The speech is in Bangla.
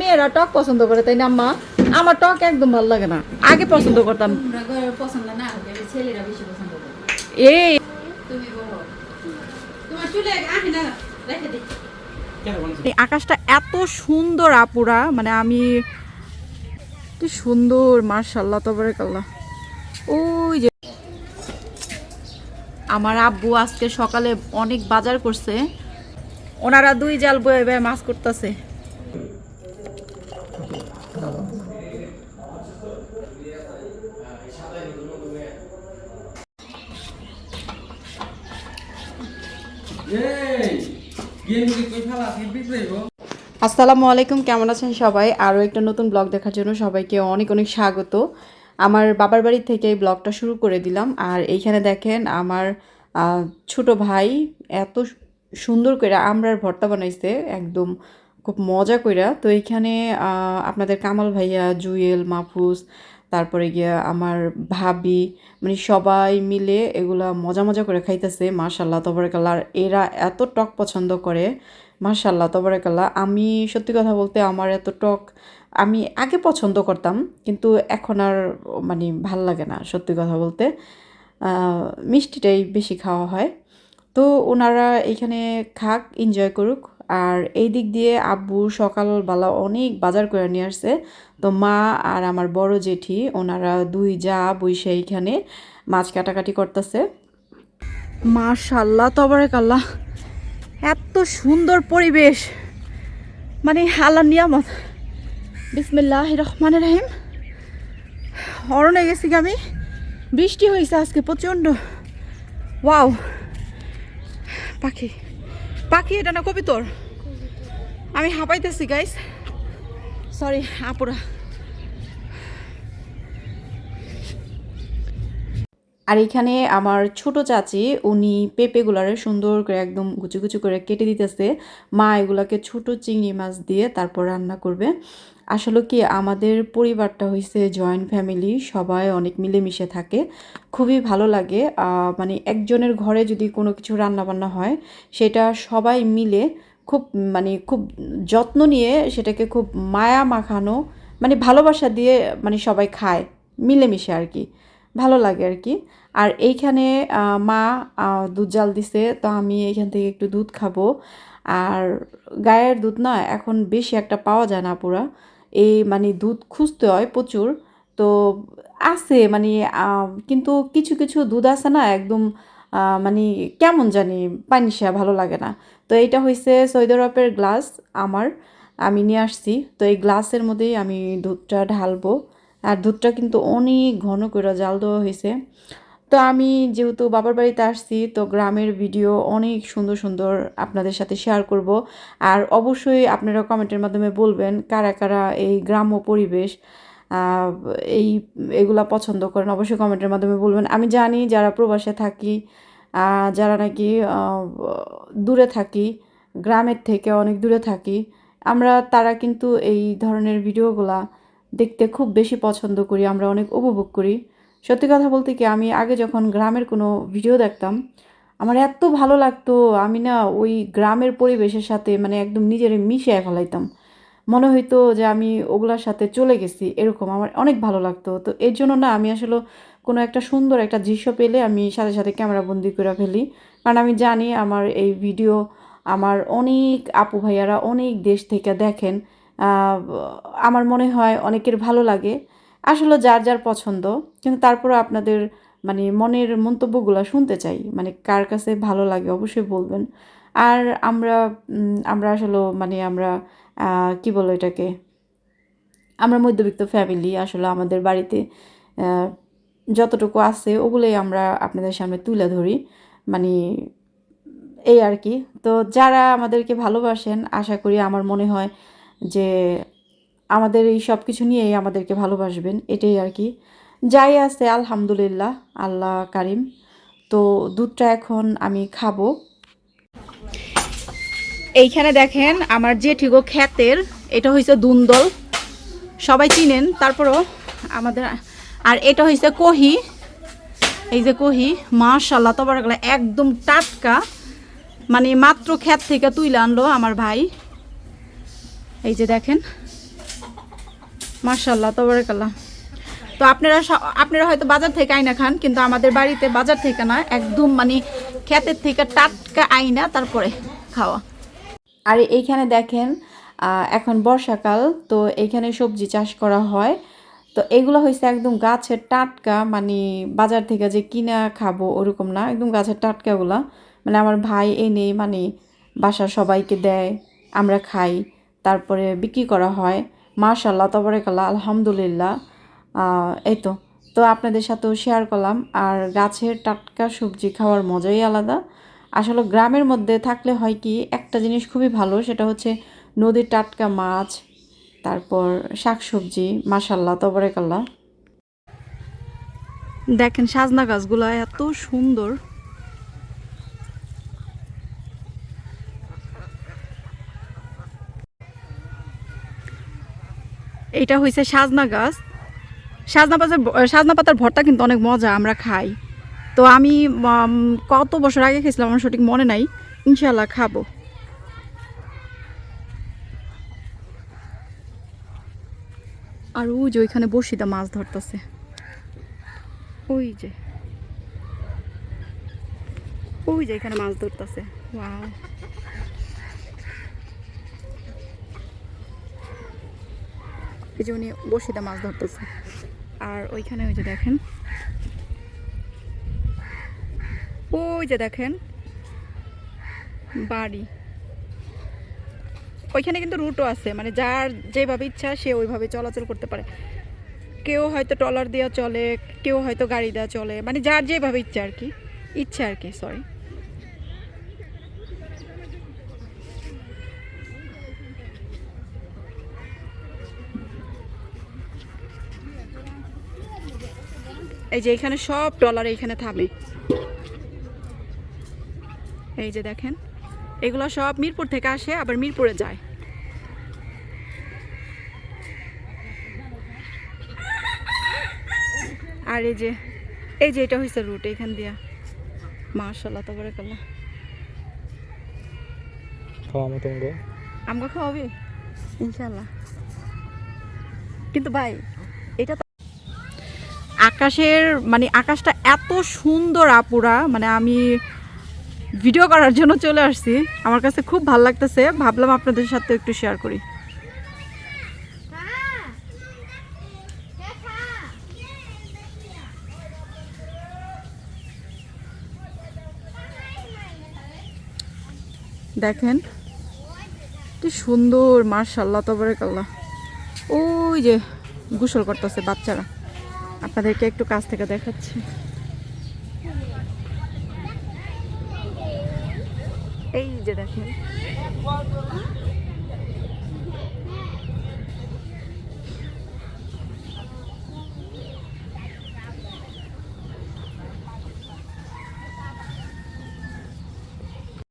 মেয়েরা টক পছন্দ করে তাই না আম্মা? আমার টক একদম ভালো লাগে না। আগে পছন্দ করতাম। পছন্দ না ছেলেরা বেশি পছন্দ করে এই। তুমি বলো। তোমার চুলে আহি না রেখে দিই এই আকাশটা এত সুন্দর আপুরা। মানে আমি কি সুন্দর মার্শাল্লাহ তবরেকাল্লাহ। ওই যে আমার আব্বু আজকে সকালে অনেক বাজার করছে। ওনারা দুই জাল বয়ে বয়ে মাছ করতেছে। আসসালামু আলাইকুম, কেমন আছেন সবাই? আরও একটা নতুন ব্লগ দেখার জন্য সবাইকে অনেক অনেক স্বাগত। আমার বাবার বাড়ি থেকে এই ব্লগটা শুরু করে দিলাম। আর এইখানে দেখেন আমার ছোট ভাই এত সুন্দর করে আমরার ভর্তা বানাইছে, একদম খুব মজা কইরা। তো এইখানে আপনাদের কামাল ভাইয়া, জুয়েল, মাহফুজ, তারপরে গিয়া আমার ভাবি মানে সবাই মিলে এগুলা মজা মজা করে খাইতেছে মাশাল্লাহ তবরকাল্লা আর এরা এত টক পছন্দ করে মাশাল্লাহ তবরকাল্লা আমি সত্যি কথা বলতে আমার এত টক আমি আগে পছন্দ করতাম, কিন্তু এখন আর মানে ভালো লাগে না, সত্যি কথা বলতে। মিষ্টিটাই বেশি খাওয়া হয়। তো ওনারা এখানে খাক এনজয় করুক। আর এই দিক দিয়ে আব্বু সকালবেলা অনেক বাজার করে নিয়ে আসছে। তো মা আর আমার বড় জেঠি, ওনারা দুই যা বইসে এইখানে মাছ কাটাকাটি করতেছে। মাশাল্লাহ তবরেক আল্লাহ। এত সুন্দর পরিবেশ। মানে আল্লাহ নিয়ামত। বিসমিল্লাহ রহমান রাহিম। অরণে গেছি আমি? বৃষ্টি হয়েছে আজকে প্রচণ্ড। ওয়াও। পাখি। পাখি এটা না কবিতর আমি হাঁপাইতেছি গাইস সরি আপুরা। আর এখানে আমার ছোট চাচি, উনি পেঁপেগুলারে সুন্দর করে একদম কুচু কুচু করে কেটে দিতেছে। মা এগুলাকে ছোট চিংড়ি মাছ দিয়ে তারপর রান্না করবে। আসলে কি, আমাদের পরিবারটা হয়েছে জয়েন্ট ফ্যামিলি সবাই অনেক মিলেমিশে থাকে। খুবই ভালো লাগে মানে একজনের ঘরে যদি কোনো কিছু রান্না বান্না হয়, সেটা সবাই মিলে খুব মানে খুব যত্ন নিয়ে সেটাকে খুব মায়া মাখানো মানে ভালোবাসা দিয়ে মানে সবাই খায়, মিলেমিশে আর কি। ভালো লাগে আর কি। আর এইখানে মা দুধ জাল দিছে, তো আমি এইখান থেকে একটু দুধ খাব। আর গায়ের দুধ না, এখন বেশি একটা পাওয়া যায় না পুরা। এই মানে দুধ খুঁজতে হয় প্রচুর। তো আছে মানে কিন্তু কিছু কিছু দুধ আছে না, একদম মানে কেমন জানি পানি পানিসা ভালো লাগে না। তো এইটা হয়েছে সৈদ আরবের গ্লাস আমার, আমি নিয়ে আসছি। তো এই গ্লাসের মধ্যেই আমি দুধটা ঢালবো। আর দুধটা কিন্তু অনেক ঘন করে জাল দেওয়া হয়েছে। তো আমি যেহেতু বাবার বাড়িতে আসছি, তো গ্রামের ভিডিও অনেক সুন্দর সুন্দর আপনাদের সাথে শেয়ার করব। আর অবশ্যই আপনারা কমেন্টের মাধ্যমে বলবেন কারা কারা এই গ্রাম্য পরিবেশ এই, এগুলা পছন্দ করেন। অবশ্যই কমেন্টের মাধ্যমে বলবেন। আমি জানি যারা প্রবাসে থাকি যারা নাকি দূরে থাকি, গ্রামের থেকে অনেক দূরে থাকি, আমরা তারা কিন্তু এই ধরনের ভিডিওগুলা দেখতে খুব বেশি পছন্দ করি, আমরা অনেক উপভোগ করি। সত্যি কথা বলতে কি, আমি আগে যখন গ্রামের কোনো ভিডিও দেখতাম, আমার এত ভালো লাগতো, আমি না ওই গ্রামের পরিবেশের সাথে মানে একদম নিজের মিশিয়ে ফেলাইতাম। মনে হইতো যে আমি ওগুলার সাথে চলে গেছি, এরকম আমার অনেক ভালো লাগতো। তো এর জন্য না আমি আসলে কোনো একটা সুন্দর একটা দৃশ্য পেলে আমি সাথে সাথে ক্যামেরা বন্দি করে ফেলি। কারণ আমি জানি আমার এই ভিডিও আমার অনেক আপু ভাইয়ারা অনেক দেশ থেকে দেখেন আমার মনে হয় অনেকের ভালো লাগে। আসলে যার যার পছন্দ, কিন্তু তারপরে আপনাদের মানে মনের মন্তব্যগুলো শুনতে চাই। মানে কার কাছে ভালো লাগে অবশ্যই বলবেন। আর আমরা আমরা আসলে মানে আমরা কি বলো এটাকে? আমরা মধ্যবিত্ত ফ্যামিলি আসলে আমাদের বাড়িতে যতটুকু আছে ওগুলোই আমরা আপনাদের সামনে তুলে ধরি। মানে এই আর কি। তো যারা আমাদেরকে ভালোবাসেন, আশা করি আমার মনে হয় যে আমাদের এই সব কিছু নিয়েই আমাদেরকে ভালোবাসবেন, এটাই আর কি। যাই আছে, আলহামদুলিল্লাহ, আল্লাহ কারিম। তো দুধটা এখন আমি খাব। এইখানে দেখেন আমার জেঠিগো খ্যাতের, এটা হয়েছে দুন্দল। সবাই চিনেন, তারপরও আমাদের, আর এটা হয়েছে কহি। এই যে কহি মাশাল্লাহ তবরাকাল্লাহ একদম টাটকা। মানে মাত্র খ্যাত থেকে তুইলে আনলো আমার ভাই। এই যে দেখেন। মার্শাল্লাহ তবরেকাল্লাহ। তো আপনারা আপনারা হয়তো বাজার থেকে আইনা খান, কিন্তু আমাদের বাড়িতে বাজার থেকে না, একদম মানে ক্ষেতের থেকে টাটকা আইনা, তারপরে খাওয়া। আর এইখানে দেখেন এখন বর্ষাকাল, তো এইখানে সবজি চাষ করা হয়। তো এগুলো হয়েছে একদম গাছের টাটকা মানে বাজার থেকে যে কিনা খাব ওরকম না, একদম গাছের টাটকাগুলা। মানে আমার ভাই এনে মানে বাসার সবাইকে দেয়, আমরা খাই। তারপরে বিক্রি করা হয়। মাশাল্লাহ তবরেকাল্লাহ, আলহামদুলিল্লাহ। এই তো। তো আপনাদের সাথেও শেয়ার করলাম। আর গাছের টাটকা সবজি খাওয়ার মজাই আলাদা। আসলে গ্রামের মধ্যে থাকলে হয় কি, একটা জিনিস খুবই ভালো, সেটা হচ্ছে নদীর টাটকা মাছ, তারপর শাকসবজি মাসাল্লাহ তবরেকাল্লাহ। দেখেন সাজনা গাছগুলো এত সুন্দর। এটা হয়েছে সাজনা গাছ। সাজনা পাতার সাজনা পাতার ভর্তা কিন্তু অনেক মজা, আমরা খাই। তো আমি কত বছর আগে খেয়েছিলাম, আমার সঠিক মনে নাই। ইনশাল্লাহ খাব। আর ওই যে ওইখানে বসিদা মাছ ধরতেছে। ওই যে। ওই যে এখানে মাছ ধরতেছে। ওয়াও। এই যে উনি বসিদা মাছ ধরতেছে। আর ওইখানে ওই যে দেখেন, ওই যে দেখেন বাড়ি। ওইখানে কিন্তু রুটও আছে মানে যার যেভাবে ইচ্ছা সে ওইভাবে চলাচল করতে পারে। কেউ হয়তো ট্রলার দেওয়া চলে, কেউ হয়তো গাড়ি দেওয়া চলে মানে যার যেভাবে ইচ্ছা আর কি। ইচ্ছা আর কি সরি এই যে এখানে সব ট্রলার এইখানে থামে এই যে দেখেন এগুলো সব মিরপুর থেকে আসে আবার মিরপুরে যায়। আর এই যে এই যে এটা হয়েছে রুট এখান দিয়া। মার্শাল্লাহ তো করে করলাম খাওয়া তোমাকে আমাকে খাওয়াবি ইনশাল্লাহ কিন্তু ভাই এটা আকাশের মানে আকাশটা এত সুন্দর আপুরা মানে আমি ভিডিও করার জন্য চলে আসছি। আমার কাছে খুব ভালো লাগতেছে। ভাবলাম আপনাদের সাথে একটু শেয়ার করি। দেখেন, কি সুন্দর মার্শাল্লাহ তবরেকাল্লাহ। ওই যে, গোসল করতেছে বাচ্চারা। আপনাদেরকে একটু কাছ থেকে দেখাচ্ছি। এই যে দেখেন।